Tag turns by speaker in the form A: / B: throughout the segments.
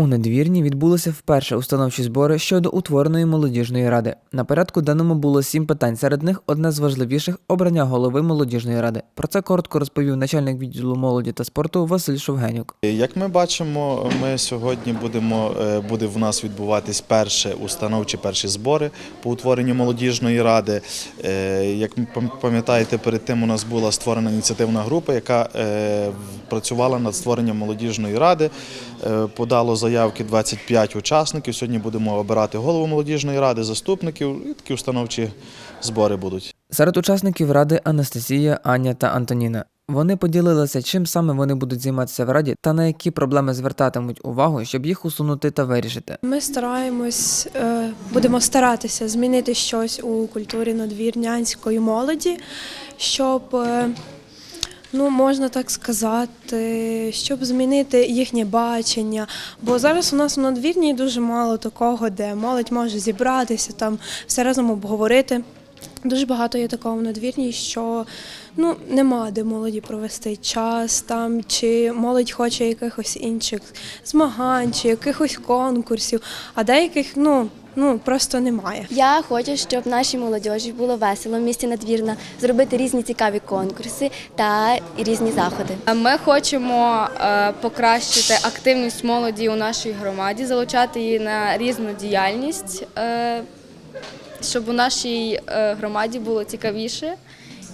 A: У надвірні відбулися вперше установчі збори щодо утвореної молодіжної ради. На порядку денному було сім питань. Серед них одне з важливіших обрання голови молодіжної ради. Про це коротко розповів начальник відділу молоді та спорту Василь Шовгенюк.
B: Як ми бачимо, ми сьогодні будемо е, буде в нас відбуватись перші установчі перші збори по утворенню молодіжної ради. Е, Як пам'ятаєте, перед тим у нас була створена ініціативна група, яка е, працювала над створенням молодіжної ради. Подало заявки 25 учасників. Сьогодні будемо обирати голову молодіжної ради, заступників і такі установчі збори будуть.
A: Серед учасників ради Анастасія, Аня та Антоніна. Вони поділилися, чим саме вони будуть займатися в раді та на які проблеми звертатимуть увагу, щоб їх усунути та вирішити.
C: Ми стараємось, е, будемо старатися змінити щось у культурі надвірнянської молоді, щоб, е, ну можна так сказати, щоб змінити їхнє бачення. Бо зараз у нас у надвірні дуже мало такого, де молодь може зібратися, там все разом обговорити. Дуже багато є такого в надвірні, що ну нема де молоді провести час там, чи молодь хоче якихось інших змагань, чи якихось конкурсів, а деяких ну, ну просто немає.
D: Я хочу, щоб нашій молодіжі було весело в місті Надвірна, зробити різні цікаві конкурси та різні заходи.
E: Ми хочемо е, покращити активність молоді у нашій громаді, залучати її на різну діяльність, е, щоб у нашій е, громаді було цікавіше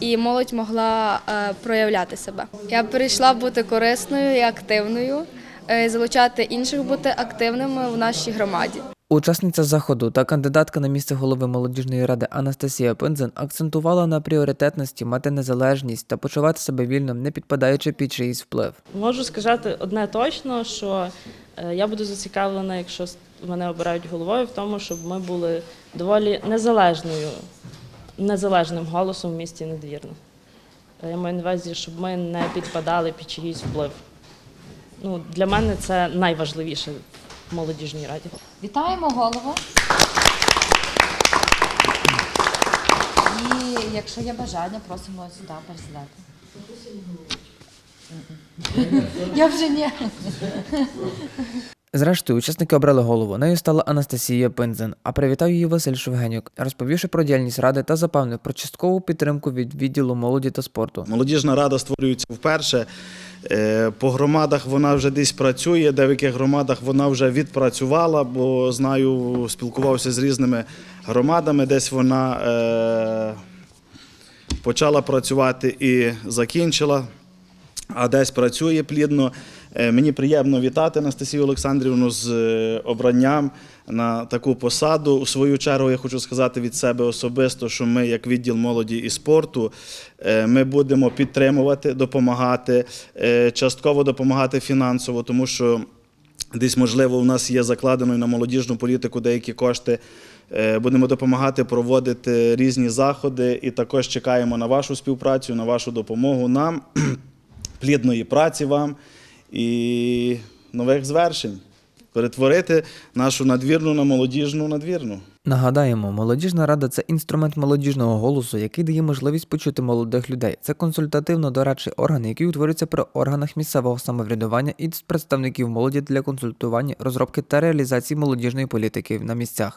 E: і молодь могла проявляти себе. Я прийшла бути корисною і активною, залучати інших бути активними в нашій громаді.
A: Учасниця заходу та кандидатка на місце голови молодіжної ради Анастасія Пинзен акцентувала на пріоритетності мати незалежність та почувати себе вільно, не підпадаючи під чиїсь вплив.
F: Можу сказати одне точно, що е, я буду зацікавлена, якщо мене обирають головою, в тому, щоб ми були доволі незалежною, незалежним голосом в місті Надвірно. Е, Я маю на увазі, щоб ми не підпадали під чиїсь вплив. Ну, для мене це найважливіше молодіжній раді.
G: Вітаємо голову. І якщо є бажання, просимо сюди присідати. Я вже ні.
A: Зрештою, учасники обрали голову. Нею стала Анастасія Пинзен, а привітав її Василь Шовгенюк, розповівши про діяльність ради та запевнив про часткову підтримку від відділу молоді та спорту.
B: Молодіжна рада створюється вперше. Е, По громадах вона вже десь працює, в деяких громадах вона вже відпрацювала, бо знаю, спілкувався з різними громадами, десь вона е, почала працювати і закінчила, а десь працює плідно. Е, Мені приємно вітати Анастасію Олександрівну з е, обранням на таку посаду. У свою чергу я хочу сказати від себе особисто, що ми, як відділ молоді і спорту, е, ми будемо підтримувати, допомагати, частково допомагати фінансово, тому що десь, можливо, у нас є закладено на молодіжну політику деякі кошти. Будемо допомагати проводити різні заходи і також чекаємо на вашу співпрацю, на вашу допомогу нам, плідної праці вам і нових звершень. Перетворити нашу надвірну на молодіжну надвірну.
A: Нагадаємо, молодіжна рада це інструмент молодіжного голосу, який дає можливість почути молодих людей. Це консультативно-дорадчий орган, який утворюється при органах місцевого самоврядування і представників молоді для консультування, розробки та реалізації молодіжної політики на місцях.